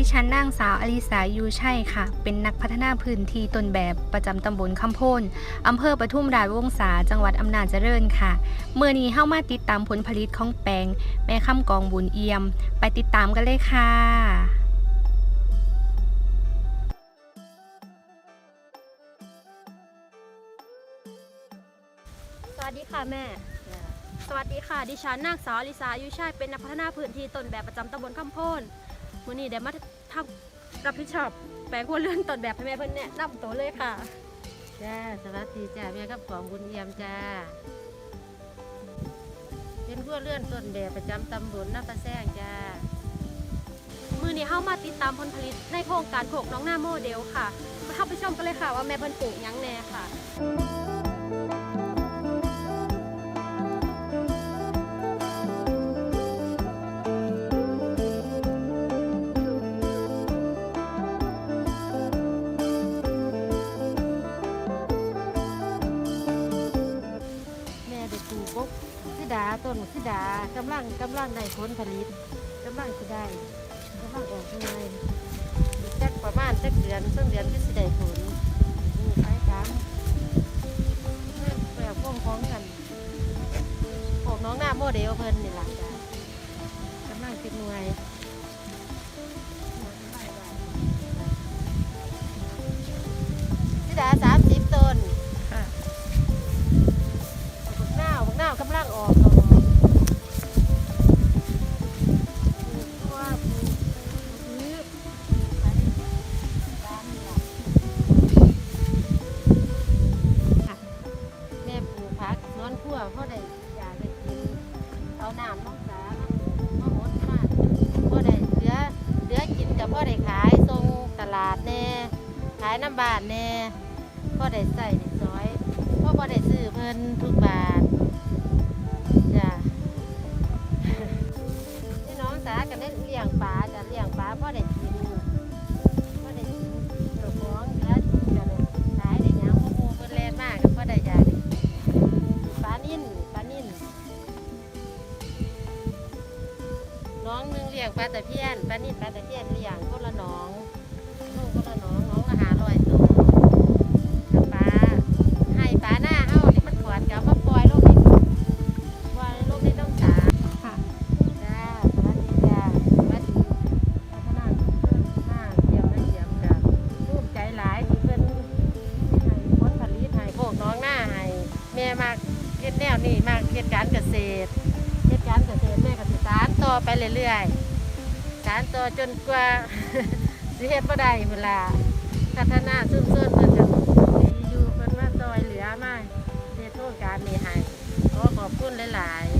ิฉันนางสาวอลิสายูชัยค่ะ เป็นนักพัฒนาพื้นที่ต้นแบบประจำตำบลคำโพนอำเภอปทุมราชวงศาจังหวัดอำนาจเจริญค่ะ เมื่อนี้เข้ามาติดตามผลผลิตของแปลง แม่ค้ำกองบุญเอี่ยม ไปติดตามกันเลยค่ะสวัสดีค่ะแม่ สวัสดีค่ะ ดิฉันนางสาวอลิสาอายุชัยเป็นนักพัฒนาพื้นที่ต้นแบบประจำตำบลคำโพน วันนี้เดี๋ยวมาทำรับผิดชอบแปลงหัวเรือนต้นแบบให้แม่เพิ่นเนี่ยนำตัวเลยค่ะ จ้าสวัสดีจ้าแม่กับของบุญเยี่ยมจ้า เป็นผู้เลื่อนต้นแบบประจำตำบลน้ำตาแซงจ้า มือนี้เข้ามาติดตามผลผลิตในโครงการโขกน้องหน้าโมเดลค่ะมาเข้าไปชมกันเลยค่ะว่าแม่เพิ่นปลูกหยังแน่ค่ะ ต้นขึ้นสิดากำลังกำลังได้ผลผลิตกำลังสิได้กำลังออกยังไงจักประมาณจักเดือนต้นเดือนที่สิได้ผลนี่ไปกันแบบพ่วงพ้องกันพวกน้องหน้าโมเดลเพิ่นนี่ล่ะจ้ากำลังติดหน่วย น้ำน้องสามาหดมาเพราะได้เหลือเหลือกินกับพ่อได้ขายส่งตลาดแน่ขายน้ำบาทแน่พ่อได้ใส่ได้ซอยพ่อพ่ได้ซื้อเพิ่นทุกบาทจ้ะพี่น้องสากันได้เลี้ยงปลาจะเลี้ยงปลาพ่อได้กิน น้องหนึ่งเลี้ยงปลาตะเพียนปลานิ่ปลาตะเพียนเลี้ยงคนละน้องลูกก็ละน้องน้องละหาลอยตัวกับปลาให้ปลาหน้าเฮานี่มันขวดกับมาปล่อยลงในปล่อยลงในน้องสาค่ะจ้าสวัสดีจ้าสวัสดีพัฒนาเพิ่มมากเยี่ยมนะเยี่ยมจ้ารูปใจหลายที่เพิ่นให้ผลผลิตให้พวกน้องหน้าให้แม่มากเฮ็ดแนวนี้มากเฮ็ดการเกษตร การเกษตรแม่ก็สิสานต่อไปเรื่อยๆสานต่อจนกว่าสิเฮ็ดบ่ได้เวลาพัฒนาซุ่มซ่นเพิ่นก็ดีอยู่เพิ่นมาซอยเหลือมาเฮ็ดโครงการนี้ให้ขอขอบคุณหลายๆ